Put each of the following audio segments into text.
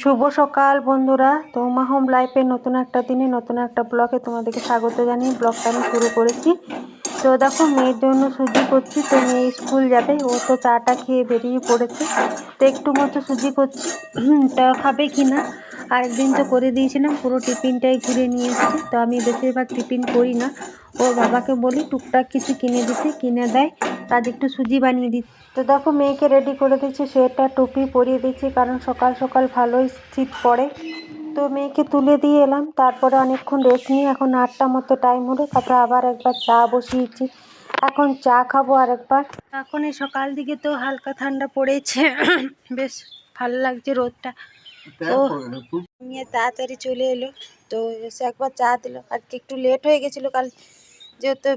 শুভ সকাল বন্ধুরা। তো মাহম লাইফের নতুন একটা দিনে, নতুন একটা ব্লকে তোমাদেরকে স্বাগত জানিয়ে ব্লগটা আমি শুরু করেছি। তো দেখো, মেয়ের জন্য সুজি করছি, তো মেয়ে স্কুল যাবে। ও তো চাটা খেয়ে বেরিয়ে পড়েছে। তো একটু মতো সুজি করছি। তা খাবে কি না? আরেকদিন তো করে দিয়েছিলাম, পুরো টিফিনটাই ঘুরে নিয়ে এসেছি। তো আমি বেশিরভাগ টিফিন করি না। ওর বাবাকে বলি, টুকটাক কিছু কিনে দিতে, কিনে দেয়। তার একটু সুজি বানিয়ে দিই তো দেখো, মেয়েকে রেডি করে দিচ্ছি সোয়েটার টুপি পরিয়ে দিচ্ছি কারণ সকাল সকাল ভালোই শীত পড়ে। তো মেয়েকে তুলে দিয়ে এলাম। তারপরে অনেকক্ষণ রেস্ট নিয়ে এখন আটটা মতো টাইম হলো। তারপরে আবার একবার চা বসিয়েছি। এখন চা খাব আর একবার এখন এই সকাল দিকে তো হালকা ঠান্ডা পড়েছে। বেশ ভালো লাগছে রোদটা। ও নিয়ে তাড়াতাড়ি চলে এলো। তো এসে একবার চা দিল। আজকে একটু লেট হয়ে গেছিল কাল যেহেতু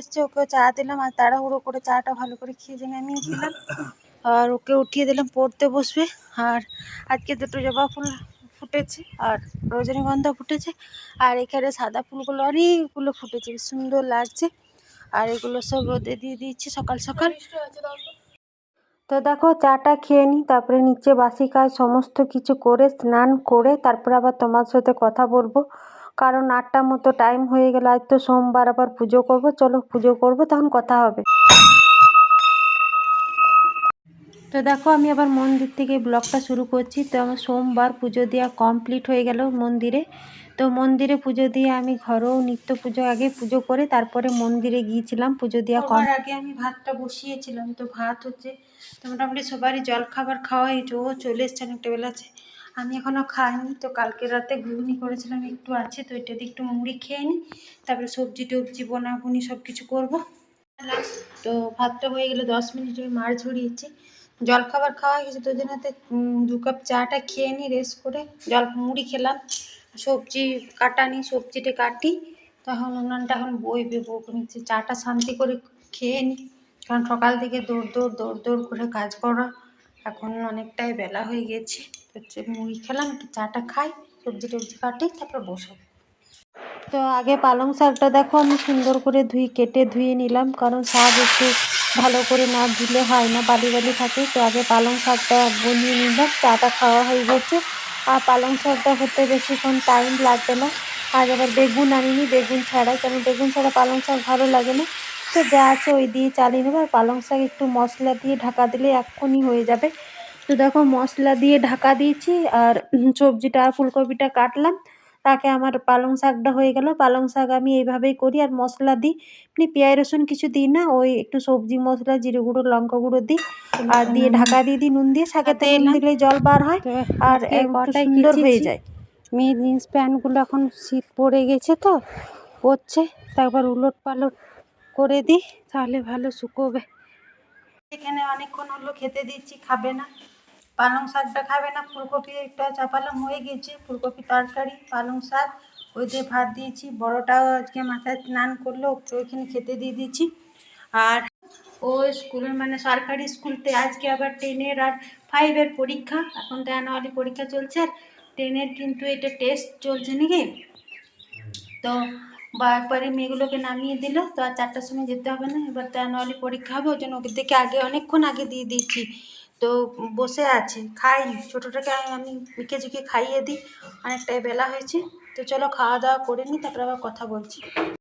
এসছে ওকে চা দিলাম আর তাড়াহুড়ো করে চাটা ভালো করে খেয়ে যে নামিয়েছিলাম আর ওকে উঠিয়ে দিলাম পড়তে বসবে। আর আজকে দুটো জবা ফুল ফুটেছে আর রজনীগন্ধা ফুটেছে। আর এখানে সাদা ফুলগুলো অনেকগুলো ফুটেছে সুন্দর লাগছে। আর এগুলো সব রোদে দিয়ে দিচ্ছি সকাল সকাল। তো দেখো, চাটা খেয়ে নিই তারপরে নিচে বাসি কাজ, সমস্ত কিছু করে, স্নান করে, তারপরে আবার তোমার সাথে কথা বলব। কারণ আটটা মতো টাইম হয়ে গেলে, আজ তো সোমবার আবার পুজো করব, চলো পুজো করব, তখন কথা হবে। তো দেখো, আমি আবার মন্দির থেকে ব্লগটা শুরু করছি। তো আমার সোমবার পুজো দেওয়া কমপ্লিট হয়ে গেল মন্দিরে। তো মন্দিরে পুজো দিয়ে আমি ঘরেও নিত্য পুজো আগে পুজো করে তারপরে মন্দিরে গিয়েছিলাম পুজো দেওয়া কম আগে আমি ভাতটা বসিয়েছিলাম। তো ভাত হচ্ছে তো মোটামুটি সবারই জল খাবার খাওয়া হয়েছে। ও চলে এসছে অনেকটা বেলাছে আমি এখনও খাইনি। তো কালকে রাতে ঘুগনি করেছিলাম, একটু আছে তো এটা দিয়ে একটু মুড়ি খেয়ে নিই তারপরে সবজি টবজি বোনাবুনি সব কিছু করব। তো ভাতটা হয়ে গেলে দশ মিনিট, আমি মার ঝরিয়েছি জল খাবার খাওয়া গেছে তো ওই জন্যতে দু কাপ চাটা খেয়ে নিই রেস্ট করে জল মুড়ি খেলাম। সবজি কাটা নিই সবজিটা কাটি, তখন উনানটা এখন বইবে বউকে নিচ্ছে চাটা শান্তি করে খেয়ে নিই কারণ সকাল থেকে দৌড় দৌড় দৌড় দৌড় করে কাজ করা এখন অনেকটাই বেলা হয়ে গেছে। হচ্ছে মুড়ি খেলাম, একটু চাটা খাই, সবজি টবজি কাটি, তারপর বসাবো। তো আগে পালং শাকটা দেখো আমি সুন্দর করে ধুই, কেটে ধুয়ে নিলাম, কারণ শাক একটু ভালো করে না ধুলে হয় না বালি বালি থাকে। তো আগে পালং শাকটা বনিয়ে নিলাম চাটা খাওয়া হয়ে গেছে। আর পালং শাকটা হতে বেশিক্ষণ টাইম লাগবে না। আর এবার বেগুন আনিনি, বেগুন ছাড়া কারণ বেগুন ছাড়া পালং শাক ভালো লাগে না। তো যা আছে ওই দিয়ে চালিয়ে নেব। আর পালং শাক একটু মশলা দিয়ে ঢাকা দিলে এক্ষুনি হয়ে যাবে। তো দেখো, মশলা দিয়ে ঢাকা দিয়েছি। আর সবজিটা, ফুলকপিটা কাটলাম। তাকে আমার পালং শাকটা হয়ে গেল। পালং শাক আমি এইভাবেই করি আর মশলা দিই। এমনি পেঁয়াজ রসুন কিছু দিই না ওই একটু সবজি মশলা জিরে গুঁড়ো লঙ্কা গুঁড়ো দিই। আর দিয়ে ঢাকা দিয়ে দিই নুন দিয়ে শাকেতে নুন দিলে জল বার হয় আর সুন্দর হয়ে যায়। মেয়ে জিন্স প্যান্টগুলো এখন শীত পড়ে গেছে তো পরছে। তারপর উলট পালট করে দিই তাহলে ভালো শুকোবে। এখানে অনেকক্ষণ হলো খেতে দিচ্ছি খাবে না। পালং শাকটা খাবে না। ফুলকপি একটা চাপালাম, হয়ে গেছে। ফুলকপি তরকারি, পালং শাক। ওই দিয়ে ভাত দিয়েছি, বড়টাও আজকে মাথায় স্নান করল ওইখানে খেতে দিয়ে দিয়েছি। আর ও স্কুলের মানে সরকারি স্কুলতে আজকে আবার টেনের আর ফাইভের পরীক্ষা। এখন তো অ্যানুয়ালি পরীক্ষা চলছে। আর টেনের কিন্তু এটা টেস্ট চলছে নাকি? তো বা একবারে মেয়েগুলোকে নামিয়ে দিল। তো আর চারটার সময় যেতে হবে না। এবার তো অ্যানুয়ালি পরীক্ষা হবে। ওই জন্য ওদের দেখে আগে অনেকক্ষণ আগে দিয়ে দিয়েছি। তো বসে আছে, খাইনি। ছোটোটাকে আমি মিকে ঝুঁকে খাইয়ে দিই, অনেকটাই বেলা হয়েছে। তো চলো খাওয়া দাওয়া করে নিই, তারপরে আবার কথা বলছি।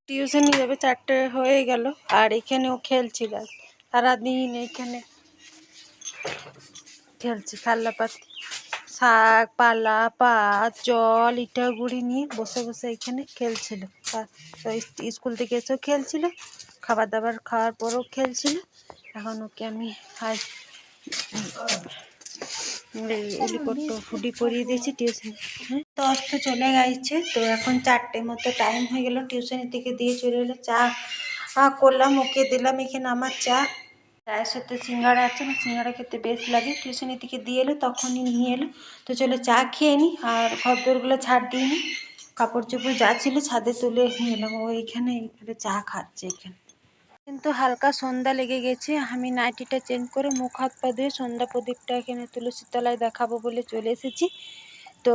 টিউশনি যাবে, চারটে হয়ে গেল, আর এখানেও খেলছিল সারাদিন এইখানে খেলছি খাল্লাপাতি শাক, পালা পাত জল, ইটা গুঁড়ি নিয়ে বসে বসে এখানে খেলছিল। স্কুল থেকে এসেও খেলছিল, খাবার দাবার খাওয়ার পরেও খেলছিল। এখন ওকে আমি আজ দিয়েছি টিউশন হ্যাঁ? তো অস্ত চলে গেছে। তো এখন চারটে মতো টাইম হয়ে গেল টিউশনি থেকে দিয়ে চলে এলো। চা করলাম, ওকে দিলাম, এখানে আমার চা। চায়ের সাথে সিঙ্গাড়া আছে না সিঙ্গাড়া খেতে বেশ লাগে। টিউশনি থেকে দিয়ে এলো, তখনই নিয়ে এলো। তো চলো চা খেয়ে নিই আর ঘর দোরগুলো ছাড় দিয়ে নিই কাপড় চোপড় যা ছিল ছাদে তুলে নিয়ে এলাম। ও এখানে এইভাবে চা খাচ্ছে এখানে। কিন্তু হালকা সন্ধ্যা লেগে গেছে। আমি নাইটিটা চেঞ্জ করে মুখ হাত পা ধুয়ে সন্ধ্যা প্রদীপটা এখানে তুলসী তলায় দেখাবো বলে চলে এসেছি। তো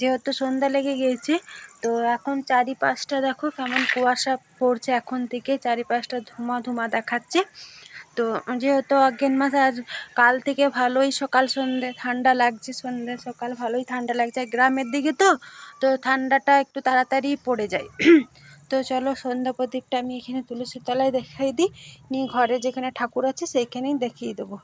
যেহেতু সন্ধ্যা লেগে গিয়েছে তো এখন চারিপাশটা দেখো কেমন কুয়াশা পড়ছে এখন থেকে। চারিপাশটা ধুমা ধুমা দেখাচ্ছে। তো যেহেতু অজ্ঞান মাস, আর কাল থেকে ভালোই সকাল সন্ধে ঠান্ডা লাগছে সন্ধে সকাল ভালোই ঠান্ডা লাগছে। গ্রামের দিকে তো তো ঠান্ডাটা একটু তাড়াতাড়ি পড়ে যায়। তো চলো সন্ধ্যা প্রদীপটা আমি এখানে তুলসী তলায় দেখাই দিই। নিয়ে ঘরে যেখানে ঠাকুর আছে সেইখানেই দেখিয়ে দেবো।